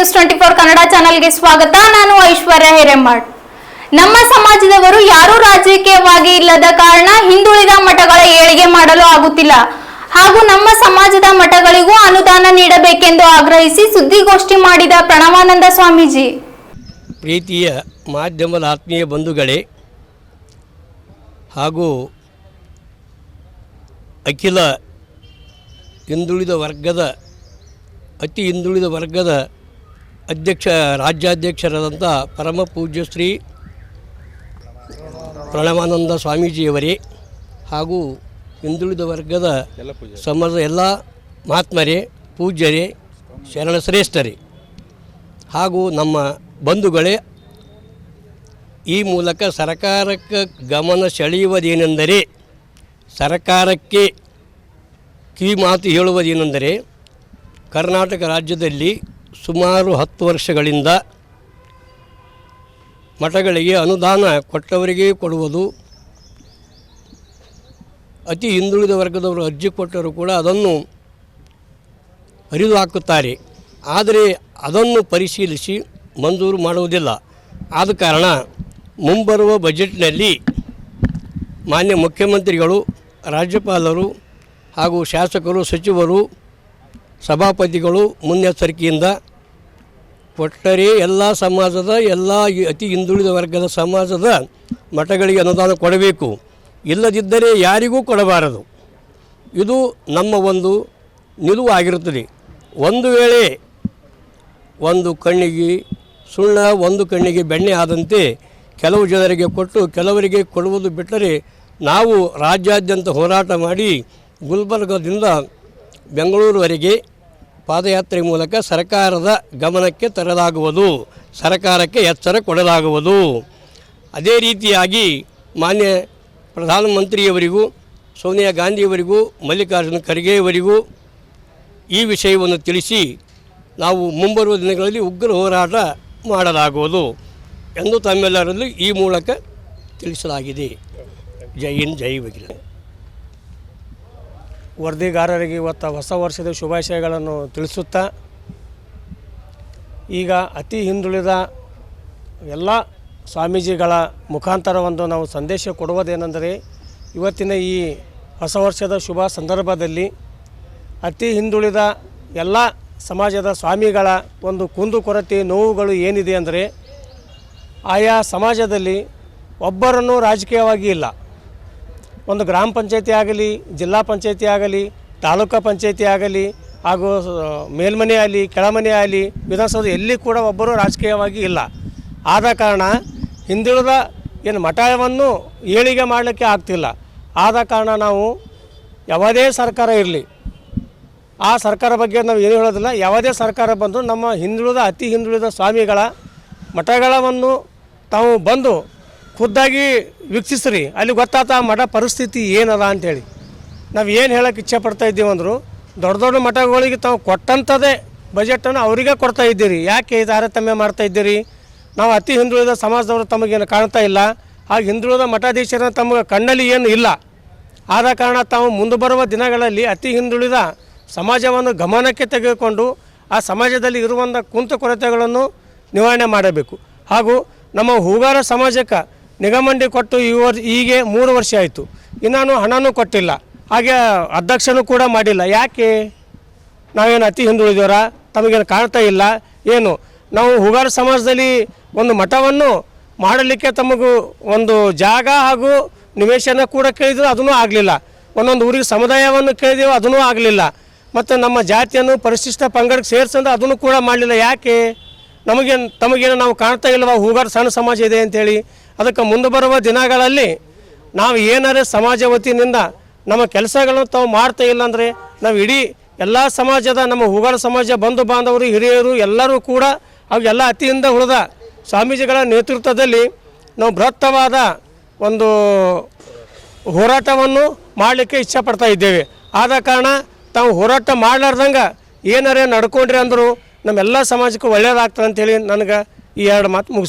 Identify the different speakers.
Speaker 1: News twenty four Kannada ಚಾನೆಲ್ಗೆ ಸ್ವಾಗತ. ನಾನು ಐಶ್ವರ್ಯ ಹಿರೇಮಠ್. ನಮ್ಮ ಸಮಾಜದವರು ಯಾರೂ ರಾಜಕೀಯವಾಗಿ ಇಲ್ಲದ ಕಾರಣ ಹಿಂದುಳಿದ ಮಠಗಳ ಏಳಿಗೆ ಮಾಡಲು ಆಗುತ್ತಿಲ್ಲ. ಹಾಗೂ ನಮ್ಮ ಸಮಾಜದ ಮಠಗಳಿಗೂ ಅನುದಾನ ನೀಡಬೇಕೆಂದು ಆಗ್ರಹಿಸಿ ಸುದ್ದಿಗೋಷ್ಠಿ ಮಾಡಿದ ಪ್ರಣವಾನಂದ ಸ್ವಾಮೀಜಿ.
Speaker 2: ಪ್ರೀತಿಯ ಮಾಧ್ಯಮದ ಆತ್ಮೀಯ ಬಂಧುಗಳೇ, ಹಾಗೂ ಅಖಿಲ ಹಿಂದುಳಿದ ವರ್ಗದ, ಅತಿ ಹಿಂದುಳಿದ ವರ್ಗದ ಅಧ್ಯಕ್ಷ ರಾಜ್ಯಾಧ್ಯಕ್ಷರಾದಂಥ ಪರಮ ಪೂಜ್ಯ ಶ್ರೀ ಪ್ರಣವಾನಂದ ಸ್ವಾಮೀಜಿಯವರೇ ಹಾಗೂ ಹಿಂದುಳಿದ ವರ್ಗದ ಸಮಾಜದ ಎಲ್ಲ ಮಹಾತ್ಮರೇ, ಪೂಜ್ಯರೇ, ಶರಣ ಶ್ರೇಷ್ಠರೇ ಹಾಗೂ ನಮ್ಮ ಬಂಧುಗಳೇ, ಈ ಮೂಲಕ ಸರ್ಕಾರಕ್ಕೆ ಗಮನ ಸೆಳೆಯುವುದೇನೆಂದರೆ, ಸರ್ಕಾರಕ್ಕೆ ಕಿವಿ ಮಾತು ಹೇಳುವುದೇನೆಂದರೆ, ಕರ್ನಾಟಕ ರಾಜ್ಯದಲ್ಲಿ ಸುಮಾರು ಹತ್ತು ವರ್ಷಗಳಿಂದ ಮಠಗಳಿಗೆ ಅನುದಾನ ಕೊಟ್ಟವರಿಗೆ ಕೊಡುವುದು, ಅತಿ ಹಿಂದುಳಿದ ವರ್ಗದವರು ಅರ್ಜಿ ಕೊಟ್ಟರೂ ಕೂಡ ಅದನ್ನು ಹರಿದು ಹಾಕುತ್ತಾರೆ ಆದರೆ ಅದನ್ನು ಪರಿಶೀಲಿಸಿ ಮಂಜೂರು ಮಾಡುವುದಿಲ್ಲ. ಆದ ಕಾರಣ ಮುಂಬರುವ ಬಜೆಟ್ನಲ್ಲಿ ಮಾನ್ಯ ಮುಖ್ಯಮಂತ್ರಿಗಳು, ರಾಜ್ಯಪಾಲರು ಹಾಗೂ ಶಾಸಕರು, ಸಚಿವರು, ಸಭಾಪತಿಗಳು ಮುನ್ನೆಚ್ಚರಿಕೆಯಿಂದ ಕೊಟ್ಟರೆ ಎಲ್ಲ ಸಮಾಜದ, ಎಲ್ಲ ಅತಿ ಹಿಂದುಳಿದ ವರ್ಗದ ಸಮಾಜದ ಮಠಗಳಿಗೆ ಅನುದಾನ ಕೊಡಬೇಕು. ಇಲ್ಲದಿದ್ದರೆ ಯಾರಿಗೂ ಕೊಡಬಾರದು. ಇದು ನಮ್ಮ ಒಂದು ನಿಲುವು ಆಗಿರುತ್ತದೆ. ಒಂದು ವೇಳೆ ಒಂದು ಕಣ್ಣಿಗೆ ಸುಣ್ಣ, ಒಂದು ಕಣ್ಣಿಗೆ ಬೆಣ್ಣೆ ಆದಂತೆ ಕೆಲವು ಜನರಿಗೆ ಕೊಟ್ಟು, ಕೆಲವರಿಗೆ ಕೊಡುವುದು ಬಿಟ್ಟರೆ ನಾವು ರಾಜ್ಯಾದ್ಯಂತ ಹೋರಾಟ ಮಾಡಿ ಗುಲ್ಬರ್ಗದಿಂದ ಬೆಂಗಳೂರುವರೆಗೆ ಪಾದಯಾತ್ರೆ ಮೂಲಕ ಸರ್ಕಾರದ ಗಮನಕ್ಕೆ ತರಲಾಗುವುದು, ಸರ್ಕಾರಕ್ಕೆ ಎಚ್ಚರ ಕೊಡಲಾಗುವುದು. ಅದೇ ರೀತಿಯಾಗಿ ಮಾನ್ಯ ಪ್ರಧಾನಮಂತ್ರಿಯವರಿಗೂ, ಸೋನಿಯಾ ಗಾಂಧಿಯವರಿಗೂ, ಮಲ್ಲಿಕಾರ್ಜುನ ಖರ್ಗೆಯವರಿಗೂ ಈ ವಿಷಯವನ್ನು ತಿಳಿಸಿ ನಾವು ಮುಂಬರುವ ದಿನಗಳಲ್ಲಿ ಉಗ್ರ ಹೋರಾಟ ಮಾಡಲಾಗುವುದು ಎಂದು ತಮ್ಮೆಲ್ಲರಲ್ಲೂ ಈ ಮೂಲಕ ತಿಳಿಸಲಾಗಿದೆ. ಜೈ ಹಿಂದ್, ಜೈ ವಕೀಲ
Speaker 3: ವರದಿಗಾರರಿಗೆ ಇವತ್ತು ಹೊಸ ವರ್ಷದ ಶುಭಾಶಯಗಳನ್ನು ತಿಳಿಸುತ್ತಾ, ಈಗ ಅತಿ ಹಿಂದುಳಿದ ಎಲ್ಲ ಸ್ವಾಮೀಜಿಗಳ ಮುಖಾಂತರ ಒಂದು ನಾವು ಸಂದೇಶ ಕೊಡುವುದೇನೆಂದರೆ, ಇವತ್ತಿನ ಈ ಹೊಸ ವರ್ಷದ ಶುಭ ಸಂದರ್ಭದಲ್ಲಿ ಅತಿ ಹಿಂದುಳಿದ ಎಲ್ಲ ಸಮಾಜದ ಸ್ವಾಮಿಗಳ ಒಂದು ಕುಂದುಕೊರತೆ ನೋವುಗಳು ಏನಿದೆ ಅಂದರೆ, ಆಯಾ ಸಮಾಜದಲ್ಲಿ ಒಬ್ಬರನ್ನು ರಾಜಕೀಯವಾಗಿ ಇಲ್ಲ. ಒಂದು ಗ್ರಾಮ ಪಂಚಾಯತಿ ಆಗಲಿ, ಜಿಲ್ಲಾ ಪಂಚಾಯತಿ ಆಗಲಿ, ತಾಲೂಕಾ ಪಂಚಾಯತಿ ಆಗಲಿ, ಹಾಗೂ ಮೇಲ್ಮನೆ ಆಗಲಿ, ಕೆಳಮನೆ ಆಗಲಿ, ವಿಧಾನಸೌಧ ಎಲ್ಲಿ ಕೂಡ ಒಬ್ಬರು ರಾಜಕೀಯವಾಗಿ ಇಲ್ಲ. ಆದ ಕಾರಣ ಹಿಂದುಳಿದ ಏನು ಮಠವನ್ನು ಏಳಿಗೆ ಮಾಡಲಿಕ್ಕೆ ಆಗ್ತಿಲ್ಲ. ಆದ ಕಾರಣ ನಾವು ಯಾವುದೇ ಸರ್ಕಾರ ಇರಲಿ. ಆ ಸರ್ಕಾರ ಬಗ್ಗೆ ನಾವು ಏನು ಹೇಳೋದಿಲ್ಲ. ಯಾವುದೇ ಸರ್ಕಾರ ಬಂದರೂ ನಮ್ಮ ಹಿಂದುಳಿದ, ಅತಿ ಹಿಂದುಳಿದ ಸ್ವಾಮಿಗಳ ಮಠಗಳವನ್ನು ತಾವು ಬಂದು ಖುದ್ದಾಗಿ ವೀಕ್ಷಿಸ್ರಿ. ಅಲ್ಲಿ ಗೊತ್ತಾತ ಆ ಮಠ ಪರಿಸ್ಥಿತಿ ಏನದ ಅಂಥೇಳಿ ನಾವು ಏನು ಹೇಳಕ್ಕೆ ಇಚ್ಛೆ ಪಡ್ತಾ ಇದ್ದೀವಿ ಅಂದರು, ದೊಡ್ಡ ದೊಡ್ಡ ಮಠಗಳಿಗೆ ತಾವು ಕೊಟ್ಟಂಥದ್ದೇ ಬಜೆಟನ್ನು ಅವರಿಗೆ ಕೊಡ್ತಾ ಇದ್ದೀರಿ. ಯಾಕೆ ಈ ತಾರತಮ್ಯ ಮಾಡ್ತಾ ಇದ್ದೀರಿ? ನಾವು ಅತಿ ಹಿಂದುಳಿದ ಸಮಾಜದವರು ತಮಗೇನು ಕಾಣ್ತಾ ಇಲ್ಲ. ಹಾಗೆ ಹಿಂದುಳಿದ ಮಠಾಧೀಶರ ತಮಗೆ ಕಣ್ಣಲ್ಲಿ ಏನು ಇಲ್ಲ. ಆದ ಕಾರಣ ತಾವು ಮುಂದೆ ಬರುವ ದಿನಗಳಲ್ಲಿ ಅತಿ ಹಿಂದುಳಿದ ಸಮಾಜವನ್ನು ಗಮನಕ್ಕೆ ತೆಗೆದುಕೊಂಡು ಆ ಸಮಾಜದಲ್ಲಿ ಇರುವಂಥ ಕುಂತು ಕೊರತೆಗಳನ್ನು ನಿವಾರಣೆ ಮಾಡಬೇಕು. ಹಾಗೂ ನಮ್ಮ ಹೂಗಾರ ಸಮಾಜಕ್ಕೆ ನಿಗಮಂಡಿ ಕೊಟ್ಟು ಈ ವರ್ ಹೀಗೆ ಮೂರು ವರ್ಷ ಆಯಿತು. ಇನ್ನೂ ಹಣನೂ ಕೊಟ್ಟಿಲ್ಲ. ಹಾಗೆ ಅಧ್ಯಕ್ಷನೂ ಕೂಡ ಮಾಡಿಲ್ಲ. ಯಾಕೆ? ನಾವೇನು ಅತಿ ಹಿಂದುಳಿದವರ? ತಮಗೇನು ಕಾಣ್ತಾ ಇಲ್ಲ? ಏನು? ನಾವು ಹುಗಾರ ಸಮಾಜದಲ್ಲಿ ಒಂದು ಮಠವನ್ನು ಮಾಡಲಿಕ್ಕೆ ತಮಗೂ ಒಂದು ಜಾಗ ಹಾಗೂ ನಿವೇಶನ ಕೂಡ ಕೇಳಿದ್ರು ಅದನ್ನೂ ಆಗಲಿಲ್ಲ. ಒಂದೊಂದು ಊರಿಗೆ ಸಮುದಾಯವನ್ನು ಕೇಳಿದೆವು ಅದನ್ನೂ ಆಗಲಿಲ್ಲ. ಮತ್ತು ನಮ್ಮ ಜಾತಿಯನ್ನು ಪರಿಶಿಷ್ಟ ಪಂಗಡಕ್ಕೆ ಸೇರಿಸಂದ್ರೆ ಅದನ್ನು ಕೂಡ ಮಾಡಲಿಲ್ಲ. ಯಾಕೆ? ನಮಗೇನು ತಮಗೇನು ನಾವು ಕಾಣ್ತಾ ಇಲ್ಲವಾ? ಹೂಗಾರ ಸಣ್ಣ ಸಮಾಜ ಇದೆ ಅಂತೇಳಿ. ಅದಕ್ಕೆ ಮುಂದೆ ಬರುವ ದಿನಗಳಲ್ಲಿ ನಾವು ಏನಾರೇ ಸಮಾಜ ವತಿಯಿಂದ ನಮ್ಮ ಕೆಲಸಗಳನ್ನು ತಾವು ಮಾಡ್ತಾ ಇಲ್ಲ ಅಂದರೆ ನಾವು ಇಡೀ ಎಲ್ಲ ಸಮಾಜದ ನಮ್ಮ ಹೂಗಾರ ಸಮಾಜ ಬಂಧು ಬಾಂಧವರು, ಹಿರಿಯರು ಎಲ್ಲರೂ ಕೂಡ ಅವೆಲ್ಲ ಅತಿಯಿಂದ ಉಳಿದ ಸ್ವಾಮೀಜಿಗಳ ನೇತೃತ್ವದಲ್ಲಿ ನಾವು ಬೃಹತ್ತವಾದ ಒಂದು ಹೋರಾಟವನ್ನು ಮಾಡಲಿಕ್ಕೆ ಇಚ್ಛೆ ಪಡ್ತಾ ಇದ್ದೇವೆ. ಆದ ಕಾರಣ ತಾವು ಹೋರಾಟ ಮಾಡಲಾರ್ದಂಗೆ ಏನಾರೇ ನಡ್ಕೊಂಡ್ರಿ ಅಂದರೂ ನಮ್ಮೆಲ್ಲ ಸಮಾಜಕ್ಕೂ ಒಳ್ಳೇದಾಗ್ತದೆ ಅಂತೇಳಿ ನನಗೆ ಈ ಎರಡು ಮಾತು ಮುಗಿಸ್ತೇನೆ.